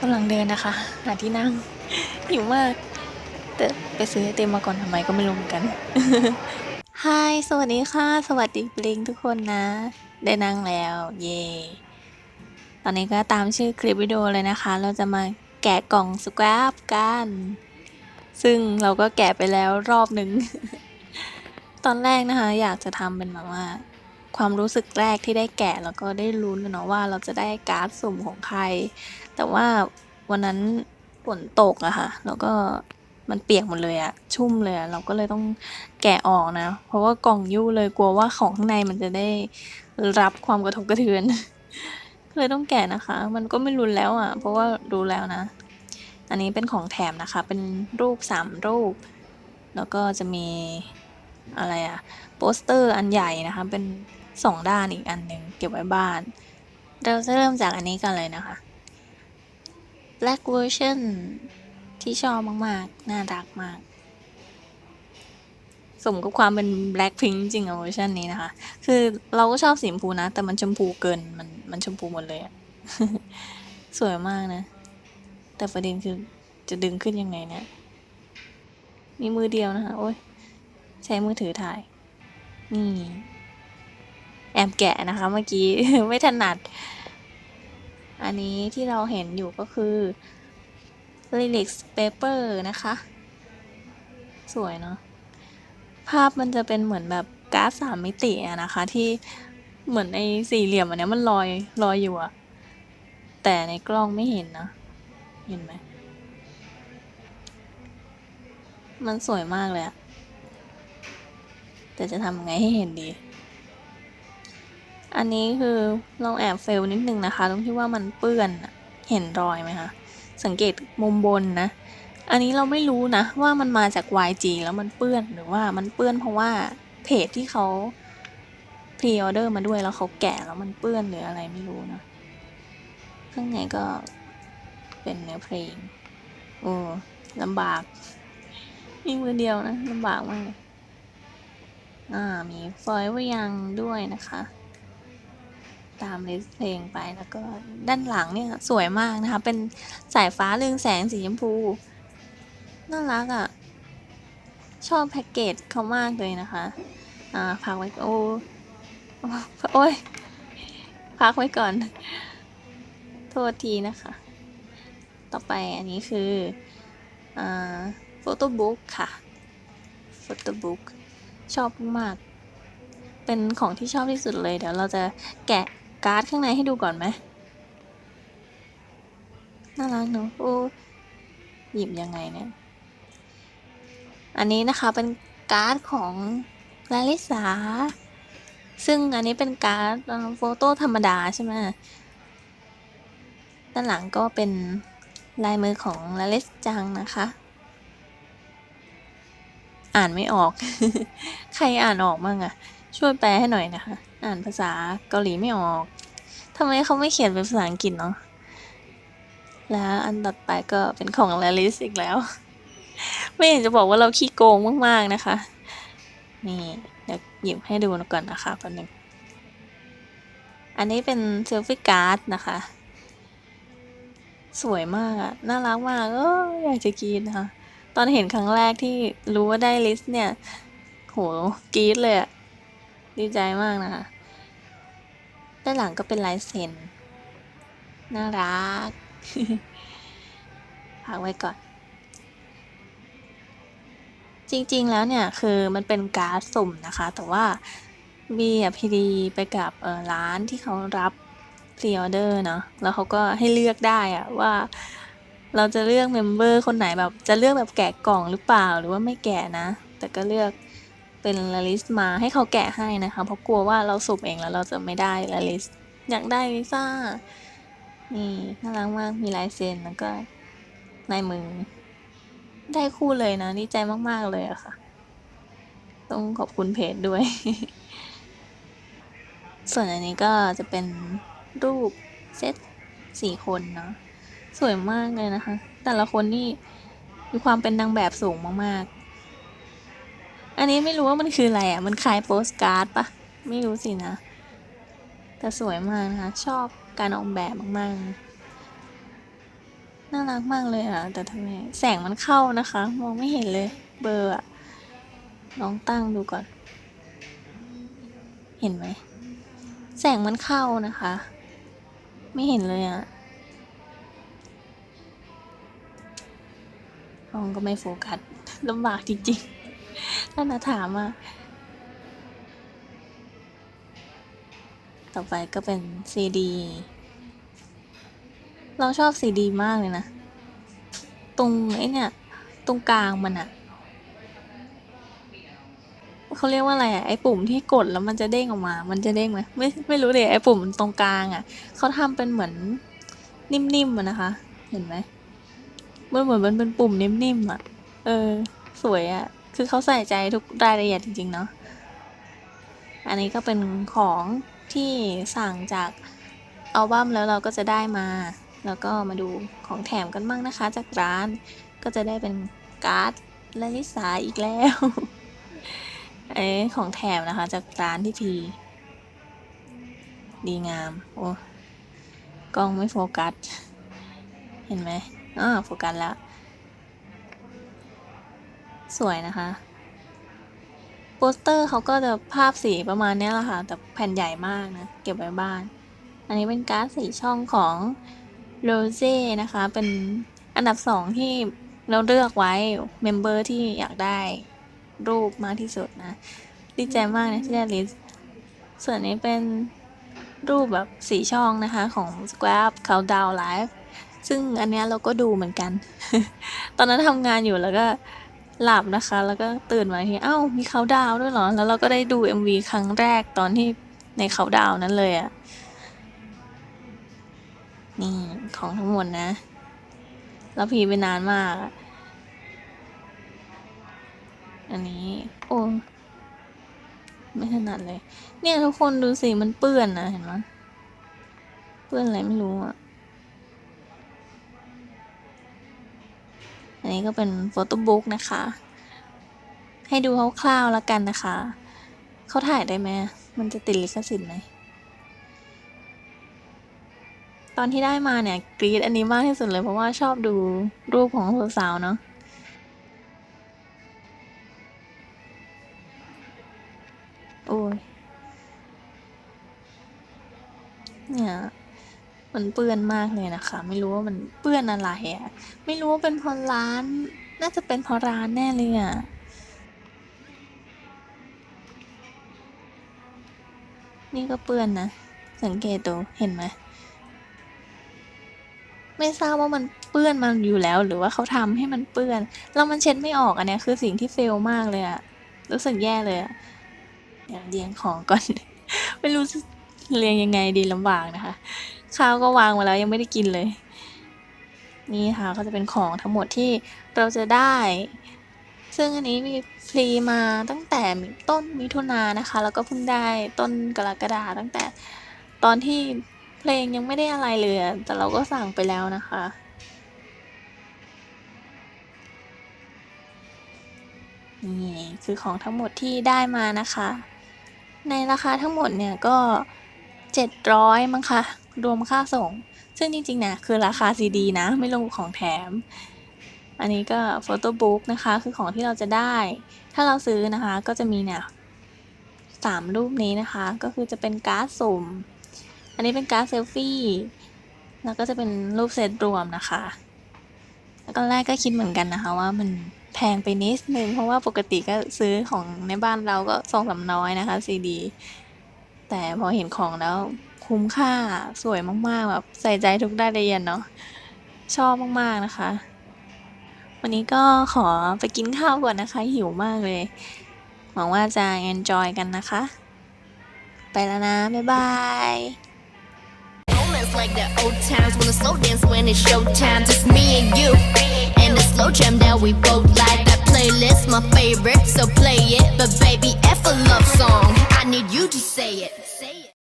กำลังเดินนะคะ หาที่นั่งหิวมาก แต่ไปซื้อเต็มมาก่อนทำไมก็ไม่รู้เหมือนกันฮายสวัสดีค่ะ สวัสดีปลิงทุกคนนะ ได้นั่งแล้ว เย่ตอนนี้ก็ตามชื่อคลิปวิดีโอเลยนะคะ เราจะมาแกะกล่องสแครปกัน ซึ่งเราก็แกะไปแล้วรอบหนึ่ง ตอนแรกนะคะ อยากจะทำเป็นแบบว่า ความรู้สึกแรกที่ได้แกะแล้วก็ได้ลุ้นกันเนาะว่าเราจะได้การ์ดสุ่มของใคร แต่ว่าวันนั้นฝนตกอะค่ะ แล้วก็มันเปียกหมดเลยอะชุ่มเลยอะเราก็เลยต้องแกะออกนะ เพราะว่ากล่องยู่เลยกลัวว่าของข้างในมันจะได้รับความกระทบกระเทือนก็เลยต้องแกะนะคะ มันก็ไม่รุนแล้วอะเพราะว่ารู้แล้วนะ อันนี้เป็นของแถมนะคะ เป็นรูปสามรูป แล้วก็จะมีอะไรอะโปสเตอร์อันใหญ่นะคะ เป็นสองด้านอีกอันหนึ่งเก็บไว้บ้าน เราจะเริ่มจากอันนี้กันเลยนะคะ Black version ที่ชอบมาก ๆ น่ารักมาก สมกับความเป็น Blackpink จริงอะเวอร์ชันนี้นะคะ คือเราก็ชอบสีชมพูนะ แต่มันชมพูเกิน มันมันชมพูหมดเลยอะสวยมากนะ แต่ประเด็นคือจะดึงขึ้นยังไงเนี่ย มีมือเดียวนะคะ โอ้ย ใช้มือถือถ่าย นี่ แอบแกะนะคะเมื่อกี้ ไม่ถนัด อันนี้ที่เราเห็นอยู่ก็คือ Lyrics Paper นะคะ สวยเนาะ ภาพมันจะเป็นเหมือนแบบกร์ดสามมิติอะนะคะ ที่เหมือนไอ้สี่เหลี่ยมอันเนี้ยมันลอยลอยอยู่อะแต่ในกล้องไม่เห็นนะ เห็นไหม มันสวยมากเลยอะแต่จะทำไงให้เห็นดี อันนี้คือเราแอบเฟลนิดนึงนะคะ ตรงที่ว่ามันเปื้อนเห็นรอยไหมคะ สังเกตมุมบนนะ อันนี้เราไม่รู้นะ ว่ามันมาจาก YG แล้วมันเปื้อนหรือว่ามันเปื้อนเพราะว่าเพจที่เขาพรีออเดอร์มาด้วยแล้วเขาแกะแล้วมันเปื้อนหรืออะไรไม่รู้นะข้างในก็เป็นเนื้อเพลงโอ้ลำบาก มีมือเดียวนะลำบากมากอ่ามีฟอยล์ไว้ยังด้วยนะคะ ตามลิสเพลงไปแล้วก็ด้านหลังเนี่ยสวยมากนะคะ เป็นสายฟ้าเรืองแสงสีชมพู น่ารักอะ่ะ ชอบแพ็กเกจเขามากเลยนะคะ อ่าพักไว้โอ้โอ้ยพักไว้ก่อน โทษทีนะคะ ต่อไปอันนี้คืออ่าโฟโต้บุ๊กค่ะโฟโต้บุ๊กชอบมากเป็นของที่ชอบที่สุดเลย เดี๋ยวเราจะแกะ การ์ดข้างในให้ดูก่อนไหมน่ารักเนอะโอ้หยิบยังไงเนี่ย อันนี้นะคะเป็นการ์ดของลาลิสา ซึ่งอันนี้เป็นการ์ดโฟโต้ธรรมดาใช่ไหมด้านหลังก็เป็นลายมือของลาลิสจังนะคะ อ่านไม่ออก ใครอ่านออกมั่งอะ ช่วยแปลให้หน่อยนะคะ อ่านภาษาเกาหลีไม่ออกทำไมเขาไม่เขียนเป็นภาษาอังกฤษเนาะแล้วอันต่อไปก็เป็นของลาลิสอีกแล้ว ไม่อยากจะบอกว่าเราขี้โกงมากๆนะคะ นี่เดี๋ยวหยิบให้ดูก่อนนะคะแป๊บนึงอันนี้เป็นเซลฟี่การ์ดนะคะ สวยมากอะน่ารักมากเอออยากจะกรีดนะคะ ตอนเห็นครั้งแรกที่รู้ว่าได้ลิสต์เนี่ย โหกรีดเลยอะ ดีใจมากนะคะ ด้านหลังก็เป็นลายเซ็น น่ารักพักไว้ก่อน จริงๆแล้วเนี่ย คือมันเป็นการ์ดสุ่มนะคะ แต่ว่าบีอะพีดีไปกับเอ่อร้านที่เขารับพรีออเดอร์เนาะแล้วเขาก็ให้เลือกได้อะว่าเราจะเลือกเมมเบอร์คนไหนแบบจะเลือกแบบแกะกล่องหรือเปล่าหรือว่าไม่แกะนะ แต่ก็เลือก เป็นลลิสมาให้เขาแกะให้นะคะ เพราะกลัวว่าเราสุ่มเองแล้วเราจะไม่ได้ลลิสอยากได้ลิซ่านี่น่ารักมากมีลายเซ็นแล้วก็ลายมือ ได้คู่เลยนะดีใจมาก ๆ เลยอะค่ะ ต้องขอบคุณเพจด้วย ส่วนอันนี้ก็จะเป็นรูปเซตสี่คนเนาะสวยมากเลยนะคะ แต่ละคนนี่มีความเป็นนางแบบสูงมาก ๆ อันนี้ไม่รู้ว่ามันคืออะไรอะ มันคล้ายโปสการ์ดปะไม่รู้สินะ แต่สวยมากนะคะ ชอบการออกแบบมากน่ารักมากเลยอะ แต่ทำไมแสงมันเข้านะคะ มองไม่เห็นเลย เบอร์อะลองตั้งดูก่อน เห็นไหม แสงมันเข้านะคะ ไม่เห็นเลยอะลองก็ไม่โฟกัสลำบากจริงๆ ถ้านาถามอะ ต่อไปก็เป็นซีดี เราชอบซีดีมากเลยนะ ตรงไอ้เนี่ย ตรงกลางมันอะเขาเรียกว่าอะไรอะไอ้ปุ่มที่กดแล้วมันจะเด้งออกมา มันจะเด้งไหมไม่ไม่รู้เลยไอ้ปุ่มตรงกลางอะเขาทำเป็นเหมือนนิ่มๆอะนะคะ เห็นไหมมันเหมือนมันเป็นปุ่มนิ่มๆอะเออ สวยอะ คือเขาใส่ใจทุกรายละเอียดจริง ๆ เนาะ อันนี้ก็เป็นของที่สั่งจากอัลบั้มแล้วเราก็จะได้มา แล้วก็มาดูของแถมกันบ้างนะคะ จากร้านก็จะได้เป็นการ์ดและลิสาอีกแล้วเอ้ของแถมนะคะ จากร้านที่ที ดีงาม โอ้กล้องไม่โฟกัส เห็นไหมอ่าโฟกัสแล้ว สวยนะคะ โปสเตอร์เขาก็จะภาพสีประมาณนี้แหละค่ะ แต่แผ่นใหญ่มากนะ เก็บไว้บ้าน อันนี้เป็นการ์ดสีช่องของโรเซ่นะคะ เป็นอันดับสองที่เราเลือกไว้เมมเบอร์ที่อยากได้รูปมากที่สุดนะ ดีใจมากนะที่ได้ลิสต์ส่วนนี้เป็นรูปแบบสีช่องนะคะ ของ Square Countdown Live ซึ่งอันนี้เราก็ดูเหมือนกัน ตอนนั้นทำงานอยู่แล้วก็ หลับนะคะ แล้วก็ตื่นมาทีเอ้ามีเขาดาวด้วยเหรอ แล้วเราก็ได้ดู MV ครั้งแรกตอนที่ในเขาดาวนั้นเลยอะนี่ของทั้งหมดนะแล้วพีไปนานมากอะอันนี้ โอ้ไม่ถนัดเลย เนี่ยทุกคนดูสิมันเปื้อนนะเห็นไหมเปื้อนอะไรไม่รู้อะ อันนี้ก็เป็นโฟโต้บุ๊กนะคะ ให้ดูคร่าวๆแล้วกันนะคะ เขาถ่ายได้ไหมมันจะติดลิขสิทธิ์ไหมตอนที่ได้มาเนี่ยกรีดอันนี้มากที่สุดเลยเพราะว่าชอบดูรูปของสาวๆเนาะโอ้ยเนี่ย มันเปื้อนมากเลยนะคะ ไม่รู้ว่ามันเปื้อนอะไรอะ่ะไม่รู้ว่าเป็นเพราะร้าน น่าจะเป็นเพราะร้านแน่เลยอะ่ะนี่ก็เปื้อนนะ สังเกตดูเห็นไหมไม่ทราบว่ามันเปื้อนมันอยู่แล้ว หรือว่าเขาทำให้มันเปื้อนแล้วมันเช็ดไม่ออกอันเนี้ยคือสิ่งที่เฟลมากเลยอะรู้สึกแย่เลยอะเดี๋ยวเรียงของก่อน ไม่รู้ เรียงยังไงดีลำบากนะคะ ข้าวก็วางมาแล้วยังไม่ได้กินเลย นี่ค่ะก็จะเป็นของทั้งหมดที่เราจะได้ ซึ่งอันนี้มีฟรีมาตั้งแต่ต้นมิถุนายนนะคะ แล้วก็เพิ่งได้ต้นกรกฎาตั้งแต่ตอนที่เพลงยังไม่ได้อะไรเลย แต่เราก็สั่งไปแล้วนะคะนี่คือของทั้งหมดที่ได้มานะคะ ในราคาทั้งหมดเนี่ยก็ 700 มั้งคะรวมค่าส่ง ซึ่งจริงๆนี่ยคือราคาซีดีนะ ไม่รวมของแถม อันนี้ก็โฟโต้บุ๊กนะคะ คือของที่เราจะได้ ถ้าเราซื้อนะคะ ก็จะมีเนี่ยสามรูปนี้นะคะ ก็คือจะเป็นการ์ดสุ่ม อันนี้เป็นการ์ดเซลฟี่ แล้วก็จะเป็นรูปเซตรวมนะคะ แล้วตอนแรกก็คิดเหมือนกันนะคะ ว่ามันแพงไปนิดนึง เพราะว่าปกติก็ซื้อของในบ้านเราก็สองสามน้อยนะคะซีดี แต่พอเห็นของแล้วคุ้มค่าสวยมากๆแบบใส่ใจทุกรายละเอียดเนาะชอบมากๆนะคะ วันนี้ก็ขอไปกินข้าวก่อนนะคะ หิวมากเลย หวังว่าจะ enjoy กันนะคะ ไปแล้วนะ บ๊ายบาย like the old times when the slow dance when it's showtime. Just me and you. And the slow jam that we both like. Playlist, my favorite, so play it. But baby, F a love song. I need you to say it.